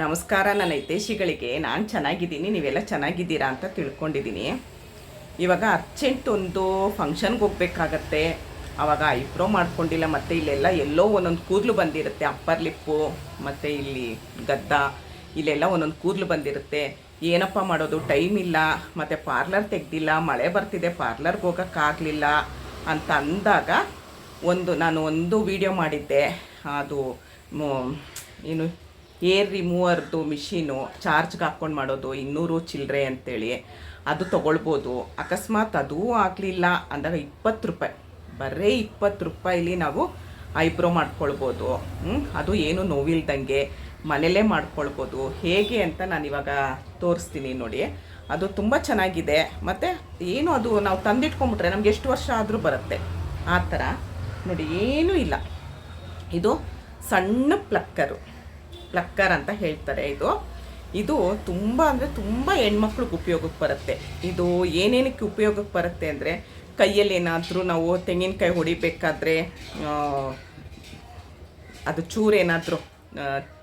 ನಮಸ್ಕಾರ, ನನ್ನ ಹಿತೇಶಿಗಳಿಗೆ ನಾನು ಚೆನ್ನಾಗಿದ್ದೀನಿ, ನೀವೆಲ್ಲ ಚೆನ್ನಾಗಿದ್ದೀರಾ ಅಂತ ತಿಳ್ಕೊಂಡಿದ್ದೀನಿ. ಇವಾಗ ಅರ್ಜೆಂಟ್ ಒಂದು ಫಂಕ್ಷನ್ಗೆ ಹೋಗ್ಬೇಕಾಗತ್ತೆ. ಆವಾಗ ಐಬ್ರೋ ಮಾಡ್ಕೊಂಡಿಲ್ಲ, ಮತ್ತು ಇಲ್ಲೆಲ್ಲ ಎಲ್ಲೋ ಒಂದೊಂದು ಕೂದಲು ಬಂದಿರುತ್ತೆ ಅಪ್ಪರ್ ಲಿಪ್ಪು ಮತ್ತು ಇಲ್ಲಿ ಗದ್ದ, ಇಲ್ಲೆಲ್ಲ ಒಂದೊಂದು ಕೂದಲು ಬಂದಿರುತ್ತೆ. ಏನಪ್ಪ ಮಾಡೋದು? ಟೈಮ್ ಇಲ್ಲ. ಮತ್ತು ಪಾರ್ಲರ್ ತೆಗ್ದಿಲ್ಲ, ಮಳೆ ಬರ್ತಿದೆ ಪಾರ್ಲರ್ಗೆ ಹೋಗೋಕ್ಕಾಗಲಿಲ್ಲ ಅಂತ ಅಂದಾಗ ಒಂದು, ನಾನು ಒಂದು ವಿಡಿಯೋ ಮಾಡಿದ್ದೆ. ಅದು ಏನು ಏರ್ ರಿಮೂವರ್ದು ಮಿಷಿನು ಚಾರ್ಜ್ಗೆ ಹಾಕ್ಕೊಂಡು ಮಾಡೋದು ಇನ್ನೂರು ಚಿಲ್ಲರೆ ಅಂತೇಳಿ. ಅದು ತೊಗೊಳ್ಬೋದು. ಅಕಸ್ಮಾತ್ ಅದೂ ಆಗಲಿಲ್ಲ ಅಂದಾಗ ಇಪ್ಪತ್ತು ರೂಪಾಯಿ. ಬರೀ ಇಪ್ಪತ್ತು ರೂಪಾಯಿಲಿ ನಾವು ಐಬ್ರೋ ಮಾಡ್ಕೊಳ್ಬೋದು. ಅದು ಏನು ನೋವಿಲ್ದಂಗೆ ಮನೇಲೇ ಮಾಡ್ಕೊಳ್ಬೋದು. ಹೇಗೆ ಅಂತ ನಾನು ಇವಾಗ ತೋರಿಸ್ತೀನಿ ನೋಡಿ. ಅದು ತುಂಬ ಚೆನ್ನಾಗಿದೆ. ಮತ್ತು ಏನು ಅದು ನಾವು ತಂದಿಟ್ಕೊಂಬಿಟ್ರೆ ನಮ್ಗೆ ಎಷ್ಟು ವರ್ಷ ಆದರೂ ಬರುತ್ತೆ. ಆ ಥರ. ನೋಡಿ, ಏನೂ ಇಲ್ಲ. ಇದು ಸಣ್ಣ ಪ್ಲಕ್ಕರು. ಪ್ಲಕ್ಕರ್ ಅಂತ ಹೇಳ್ತಾರೆ ಇದು. ಇದು ತುಂಬ ಅಂದರೆ ತುಂಬ ಹೆಣ್ಮಕ್ಳಿಗೆ ಉಪಯೋಗಕ್ಕೆ ಬರುತ್ತೆ. ಇದು ಏನೇನಕ್ಕೆ ಉಪಯೋಗಕ್ಕೆ ಬರುತ್ತೆ ಅಂದರೆ ಕೈಯಲ್ಲಿ ಏನಾದರೂ ನಾವು ತೆಂಗಿನಕಾಯಿ ಹೊಡಿಬೇಕಾದ್ರೆ ಅದು ಚೂರು ಏನಾದರೂ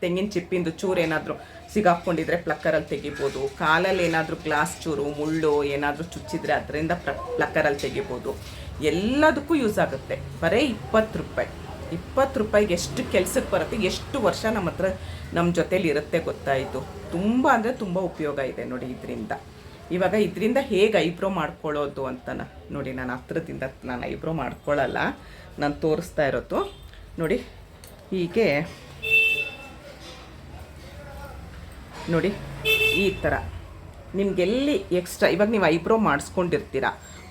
ತೆಂಗಿನ ಚಿಪ್ಪಿಂದು ಚೂರು ಏನಾದರೂ ಸಿಗಾಕೊಂಡಿದ್ರೆ ಪ್ಲಕ್ಕರಲ್ಲಿ ತೆಗಿಬೋದು. ಕಾಲಲ್ಲಿ ಏನಾದರೂ ಗ್ಲಾಸ್ ಚೂರು, ಮುಳ್ಳು ಏನಾದರೂ ಚುಚ್ಚಿದ್ರೆ ಅದರಿಂದ ಪ್ಲಕ್ಕರಲ್ಲಿ ತೆಗಿಬೋದು. ಎಲ್ಲದಕ್ಕೂ ಯೂಸ್ ಆಗುತ್ತೆ. ಬರೀ ಇಪ್ಪತ್ತು ರೂಪಾಯಿ. ಇಪ್ಪತ್ತು ರೂಪಾಯಿಗೆ ಎಷ್ಟು ಕೆಲಸಕ್ಕೆ ಬರುತ್ತೆ, ಎಷ್ಟು ವರ್ಷ ನಮ್ಮ ಹತ್ರ ನಮ್ಮ ಜೊತೇಲಿ ಇರುತ್ತೆ ಗೊತ್ತಾಯಿತು. ತುಂಬ ಅಂದರೆ ತುಂಬ ಉಪಯೋಗ ಇದೆ ನೋಡಿ ಇದರಿಂದ. ಇವಾಗ ಇದರಿಂದ ಹೇಗೆ ಐಬ್ರೋ ಮಾಡ್ಕೊಳ್ಳೋದು ಅಂತನ ನೋಡಿ ನಾನು ಹತ್ರದಿಂದ ನಾನು ಐಬ್ರೋ ಮಾಡ್ಕೊಳ್ಳಲ್ಲ, ನಾನು ತೋರಿಸ್ತಾ ಇರೋದು. ನೋಡಿ, ಹೀಗೆ. ನೋಡಿ, ಈ ಥರ. ನಿಮಗೆಲ್ಲಿ ಎಕ್ಸ್ಟ್ರಾ ಇವಾಗ ನೀವು ಐಬ್ರೋ ಮಾಡಿಸ್ಕೊಂಡಿರ್ತೀರ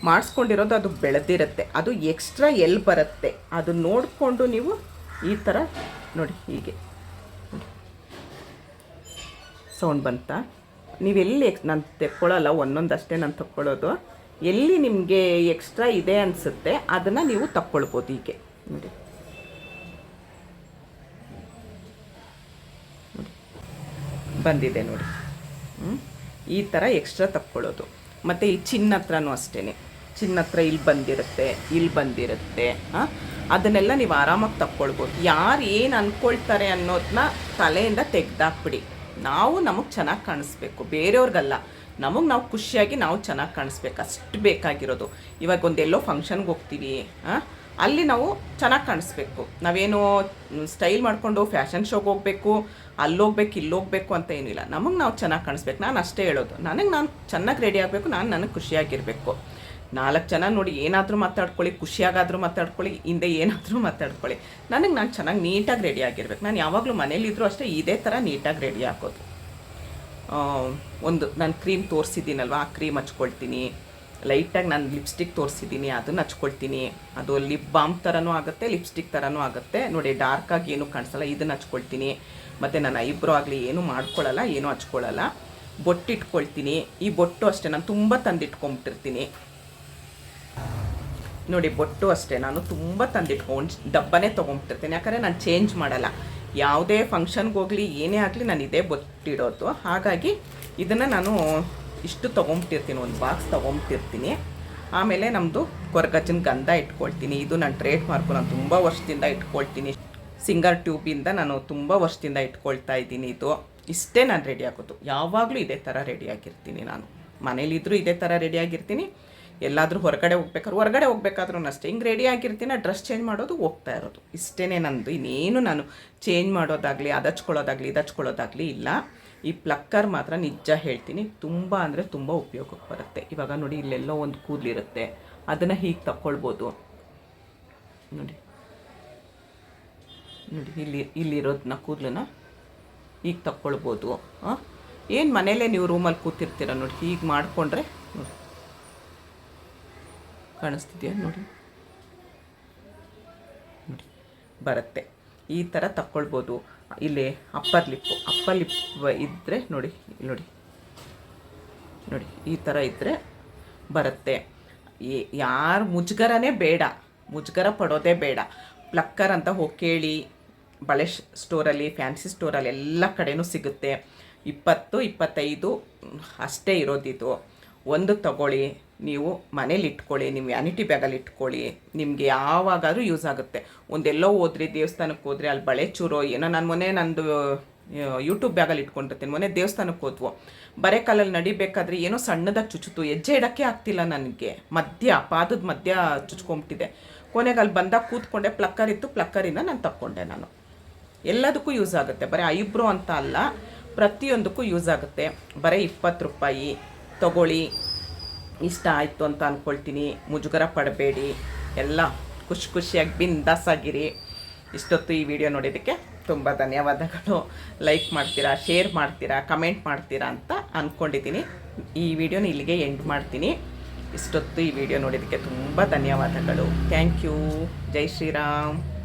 ಮಾಡಿಸ್ಕೊಂಡಿರೋದು ಅದು ಬೆಳೆದಿರುತ್ತೆ. ಅದು ಎಕ್ಸ್ಟ್ರಾ ಎಲ್ಲಿ ಬರುತ್ತೆ. ಅದು ನೋಡಿಕೊಂಡು ನೀವು ಈ ಥರ ನೋಡಿ ಹೀಗೆ. ಸೌಂಡ್ ಬಂತ? ನೀವೆಲ್ಲಿ ಎಕ್ಸ್ ನಾನು ತೆಕ್ಕೊಳ್ಳಲ್ಲ ಒಂದೊಂದಷ್ಟೇ ನಾನು ತಕ್ಕೊಳ್ಳೋದು ಎಲ್ಲಿ ನಿಮಗೆ ಎಕ್ಸ್ಟ್ರಾ ಇದೆ ಅನಿಸುತ್ತೆ, ಅದನ್ನು ನೀವು ತಕ್ಕೊಳ್ಬೋದು ಹೀಗೆ. ನೋಡಿ. ಬಂದಿದೆ ನೋಡಿ. ಈ ಥರ ಎಕ್ಸ್ಟ್ರಾ ತಕ್ಕೊಳ್ಳೋದು ಮತ್ತು ಈ ಚಿನ್ನ ಹತ್ರನೂ ಅಷ್ಟೇ ಚಿನ್ನ ಹತ್ರ ಇಲ್ಲಿ ಬಂದಿರುತ್ತೆ ಇಲ್ಲಿ ಬಂದಿರುತ್ತೆ, ಹಾಂ? ಅದನ್ನೆಲ್ಲ ನೀವು ಆರಾಮಾಗಿ ತಕ್ಕೊಳ್ಬೋದು. ಯಾರು ಏನು ಅಂದ್ಕೊಳ್ತಾರೆ ಅನ್ನೋದನ್ನ ತಲೆಯಿಂದ ತೆಗೆದಾಕ್ಬಿಡಿ. ನಾವು ನಮಗೆ ಚೆನ್ನಾಗಿ ಕಾಣಿಸ್ಬೇಕು. ಬೇರೆಯವ್ರಿಗಲ್ಲ. ನಮಗೆ ನಾವು ಖುಷಿಯಾಗಿ ನಾವು ಚೆನ್ನಾಗಿ ಕಾಣಿಸ್ಬೇಕು. ಅಷ್ಟು ಬೇಕಾಗಿರೋದು. ಇವಾಗ ಒಂದೆಲ್ಲೋ ಫಂಕ್ಷನ್ಗೆ ಹೋಗ್ತೀವಿ? ಅಲ್ಲಿ ನಾವು ಚೆನ್ನಾಗಿ ಕಾಣಿಸ್ಬೇಕು. ನಾವೇನು ಸ್ಟೈಲ್ ಮಾಡಿಕೊಂಡು ಫ್ಯಾಷನ್ ಶೋಗೆ ಹೋಗ್ಬೇಕು ಅಲ್ಲೋಗ್ಬೇಕು ಇಲ್ಲೋಗ್ಬೇಕು ಅಂತ ಏನಿಲ್ಲ ನಮಗೆ ನಾವು ಚೆನ್ನಾಗಿ ಕಾಣಿಸ್ಬೇಕು. ನಾನು ಅಷ್ಟೇ ಹೇಳೋದು. ನನಗೆ ನಾನು ಚೆನ್ನಾಗಿ ರೆಡಿ ಆಗಬೇಕು. ನಾನು ನನಗೆ ಖುಷಿಯಾಗಿರಬೇಕು. ನಾಲ್ಕು ಜನ ನೋಡಿ ಏನಾದರೂ ಮಾತಾಡ್ಕೊಳ್ಳಿ, ಖುಷಿಯಾಗಾದರೂ ಮಾತಾಡ್ಕೊಳ್ಳಿ, ಹಿಂದೆ ಏನಾದರೂ ಮಾತಾಡ್ಕೊಳ್ಳಿ. ನನಗೆ ನಾನು ಚೆನ್ನಾಗಿ ನೀಟಾಗಿ ರೆಡಿ ಆಗಿರ್ಬೇಕು. ನಾನು ಯಾವಾಗಲೂ ಮನೇಲಿದ್ದರೂ ಅಷ್ಟೇ ಇದೇ ಥರ ನೀಟಾಗಿ ರೆಡಿ ಹಾಕೋದು ಒಂದು ನಾನು ಕ್ರೀಮ್ ತೋರಿಸಿದ್ದೀನಲ್ವ, ಆ ಕ್ರೀಮ್ ಹಚ್ಕೊಳ್ತೀನಿ. ಲೈಟಾಗಿ ನಾನು ಲಿಪ್ಸ್ಟಿಕ್ ತೋರಿಸಿದ್ದೀನಿ ಅದನ್ನು ಹಚ್ಕೊಳ್ತೀನಿ. ಅದು ಲಿಪ್ ಬಾಮ್ ಥರನೂ ಆಗುತ್ತೆ, ಲಿಪ್ಸ್ಟಿಕ್ ಥರನೂ ಆಗುತ್ತೆ. ನೋಡಿ ಡಾರ್ಕಾಗಿ ಏನೂ ಕಾಣಿಸಲ್ಲ ಇದನ್ನು ಹಚ್ಕೊಳ್ತೀನಿ. ಮತ್ತು ನಾನು ಐಬ್ರೋ ಆಗಲಿ ಏನೂ ಮಾಡ್ಕೊಳ್ಳಲ್ಲ ಏನೂ ಹಚ್ಕೊಳ್ಳಲ್ಲ ಬೊಟ್ಟಿಟ್ಕೊಳ್ತೀನಿ. ಈ ಬೊಟ್ಟು ಅಷ್ಟೇ, ನಾನು ತುಂಬ ತಂದಿಟ್ಕೊಂಬಿಟ್ಟಿರ್ತೀನಿ. ನೋಡಿ, ಬೊಟ್ಟು ಅಷ್ಟೇ. ನಾನು ತುಂಬ ತಂದಿಟ್ಕೊಂಡು ಡಬ್ಬನೇ ತೊಗೊಂಬಿಟ್ಟಿರ್ತೀನಿ. ಯಾಕಂದರೆ ನಾನು ಚೇಂಜ್ ಮಾಡಲ್ಲ. ಯಾವುದೇ ಫಂಕ್ಷನ್ಗೆ ಹೋಗಲಿ, ಏನೇ ಆಗಲಿ ನಾನು ಇದೇ ಬೊಟ್ಟಿಡೋದು. ಹಾಗಾಗಿ ಇದನ್ನು ನಾನು ಇಷ್ಟು ತೊಗೊಂಬಿಟ್ಟಿರ್ತೀನಿ. ಒಂದು ಬಾಕ್ಸ್ ತೊಗೊಂಬಿಟ್ಟಿರ್ತೀನಿ. ಆಮೇಲೆ ನಮ್ಮದು ಕೊರಗಜ್ಜನ ಗಂಧ ಇಟ್ಕೊಳ್ತೀನಿ. ಇದು ನಾನು ಟ್ರೇಡ್ ಮಾರ್ಕು ನಾನು ತುಂಬ ವರ್ಷದಿಂದ ಇಟ್ಕೊಳ್ತೀನಿ. ಸಿಂಗರ್ ಟ್ಯೂಬಿಂದ ನಾನು ತುಂಬ ವರ್ಷದಿಂದ ಇಟ್ಕೊಳ್ತಾ ಇದ್ದೀನಿ ಇದು. ಇಷ್ಟೇ ನಾನು ರೆಡಿ ಆಗೋದು. ಯಾವಾಗಲೂ ಇದೇ ಥರ ರೆಡಿಯಾಗಿರ್ತೀನಿ ನಾನು. ಮನೇಲಿದ್ದರೂ ಇದೇ ಥರ ರೆಡಿ ಆಗಿರ್ತೀನಿ. ಎಲ್ಲಾದರೂ ಹೊರಗಡೆ ಹೋಗ್ಬೇಕಾದ್ರೆ, ಹೊರಗಡೆ ಹೋಗ್ಬೇಕಾದ್ರೂ ಅಷ್ಟೇ. ಹಿಂಗೆ ರೆಡಿ ಆಗಿರ್ತೀನಿ ಡ್ರೆಸ್ ಚೇಂಜ್ ಮಾಡೋದು ಹೋಗ್ತಾ ಇರೋದು. ಇಷ್ಟೇ ನಂದು. ಇನ್ನೇನು ನಾನು ಚೇಂಜ್ ಮಾಡೋದಾಗಲಿ ಅದು ಹಚ್ಕೊಳ್ಳೋದಾಗಲಿ ಇದು ಹಚ್ಕೊಳ್ಳೋದಾಗಲಿ ಇಲ್ಲ. ಈ ಪ್ಲಕ್ಕರ್ ಮಾತ್ರ ನಿಜ ಹೇಳ್ತೀನಿ, ತುಂಬ ಅಂದರೆ ತುಂಬ ಉಪಯೋಗಕ್ಕೆ ಬರುತ್ತೆ. ಇವಾಗ ನೋಡಿ, ಇಲ್ಲೆಲ್ಲೋ ಒಂದು ಕೂದಲಿರುತ್ತೆ. ಅದನ್ನು ಹೀಗೆ ತಕ್ಕೊಳ್ಬೋದು. ನೋಡಿ. ನೋಡಿ, ಇಲ್ಲಿ ಇಲ್ಲಿರೋದನ್ನ ಕೂದಲನ್ನ ಈಗ ತಕ್ಕೊಳ್ಬೋದು. ಏನು ಮನೇಲೇ ನೀವು ರೂಮಲ್ಲಿ ಕೂತಿರ್ತೀರ ನೋಡಿ, ಹೀಗೆ ಮಾಡಿಕೊಂಡ್ರೆ, ನೋಡಿ. ಕಾಣಿಸ್ತಿದೆಯಾ? ನೋಡಿ. ನೋಡಿ. ಬರುತ್ತೆ. ಈ ಥರ ತಕ್ಕೊಳ್ಬೋದು. ಇಲ್ಲಿ ಅಪ್ಪರ್ ಲಿಪ್ಪು ಅಪ್ಪರ್ ಲಿಪ್ ಇದ್ದರೆ ನೋಡಿ ನೋಡಿ. ನೋಡಿ, ಈ ಥರ ಇದ್ದರೆ ಬರುತ್ತೆ. ಯಾರು ಮುಜುಗರನೇ ಬೇಡ. ಮುಜುಗರ ಪಡೋದೇ ಬೇಡ. ಪ್ಲಕ್ಕರ್ ಅಂತ ಹೋಗಿ ಕೇಳಿ, ಬಳೆ ಸ್ಟೋರಲ್ಲಿ ಫ್ಯಾನ್ಸಿ ಸ್ಟೋರಲ್ಲಿ ಎಲ್ಲ ಕಡೆಯೂ ಸಿಗುತ್ತೆ. ಇಪ್ಪತ್ತು, ಇಪ್ಪತ್ತೈದು ಅಷ್ಟೇ ಇರೋದಿದು. ಒಂದು ತಗೊಳ್ಳಿ. ನೀವು ಮನೇಲಿ ಇಟ್ಕೊಳ್ಳಿ ನಿಮ್ಮ ವ್ಯಾನಿಟಿ ಬ್ಯಾಗಲ್ಲಿ ಇಟ್ಕೊಳ್ಳಿ. ನಿಮಗೆ ಯಾವಾಗಾದರೂ ಯೂಸ್ ಆಗುತ್ತೆ. ಒಂದೆಲ್ಲೋ ಹೋದ್ರಿ, ದೇವಸ್ಥಾನಕ್ಕೆ ಹೋದ್ರೆ, ಅಲ್ಲಿ ಬಳೆ ಚೂರೋ ಏನೋ ನಾನು ಮೊನ್ನೆ ನಂದು ಯೂಟ್ಯೂಬ್ ಬ್ಯಾಗಲ್ಲಿ ಇಟ್ಕೊಂಡಿರ್ತೀನಿ. ಮೊನ್ನೆ ದೇವಸ್ಥಾನಕ್ಕೆ ಹೋದ್ವು. ಬರೇ ಕಾಲಲ್ಲಿ ನಡಿಬೇಕಾದ್ರೆ ಏನೋ ಸಣ್ಣದಾಗಿ ಚುಚ್ಚುತ್ತು. ಹೆಜ್ಜೆ ಇಡೋಕ್ಕೆ ಆಗ್ತಿಲ್ಲ ನನಗೆ. ಮಧ್ಯ ಪಾದದ ಮಧ್ಯ ಚುಚ್ಕೊಂಬಿಟ್ಟಿದೆ. ಕೊನೆಗೆ ಅಲ್ಲಿ ಬಂದಾಗ ಕೂತ್ಕೊಂಡೆ ಪ್ಲಕ್ಕರ್ ಇತ್ತು. ಪ್ಲಕ್ಕರಿನ ನಾನು ತಕ್ಕೊಂಡೆ ನಾನು. ಎಲ್ಲದಕ್ಕೂ ಯೂಸ್ ಆಗುತ್ತೆ. ಬರೀ ಐಬ್ರೋ ಅಂತ ಅಲ್ಲ, ಪ್ರತಿಯೊಂದಕ್ಕೂ ಯೂಸ್ ಆಗುತ್ತೆ. ಬರೀ ಇಪ್ಪತ್ತು ರೂಪಾಯಿ, ತಗೊಳ್ಳಿ. ಇಷ್ಟ ಆಯಿತು ಅಂತ ಅಂದ್ಕೊಳ್ತೀನಿ ಮುಜುಗರ ಪಡಬೇಡಿ. ಎಲ್ಲ ಖುಷಿ ಖುಷಿಯಾಗಿ ಬಿಂದಾಸಾಗಿರಿ. ಇಷ್ಟೊತ್ತು ಈ ವಿಡಿಯೋ ನೋಡಿದ್ದಕ್ಕೆ ತುಂಬ ಧನ್ಯವಾದಗಳು. ಲೈಕ್ ಮಾಡ್ತೀರಾ, ಶೇರ್ ಮಾಡ್ತೀರಾ, ಕಮೆಂಟ್ ಮಾಡ್ತೀರಾ ಅಂತ ಅಂದ್ಕೊಂಡಿದ್ದೀನಿ ಈ ವಿಡಿಯೋನ ಇಲ್ಲಿಗೆ ಎಂಡ್ ಮಾಡ್ತೀನಿ. ಇಷ್ಟೊತ್ತು ಈ ವಿಡಿಯೋ ನೋಡಿದ್ದಕ್ಕೆ ತುಂಬ ಧನ್ಯವಾದಗಳು. Thank you. ಜೈ ಶ್ರೀರಾಮ್.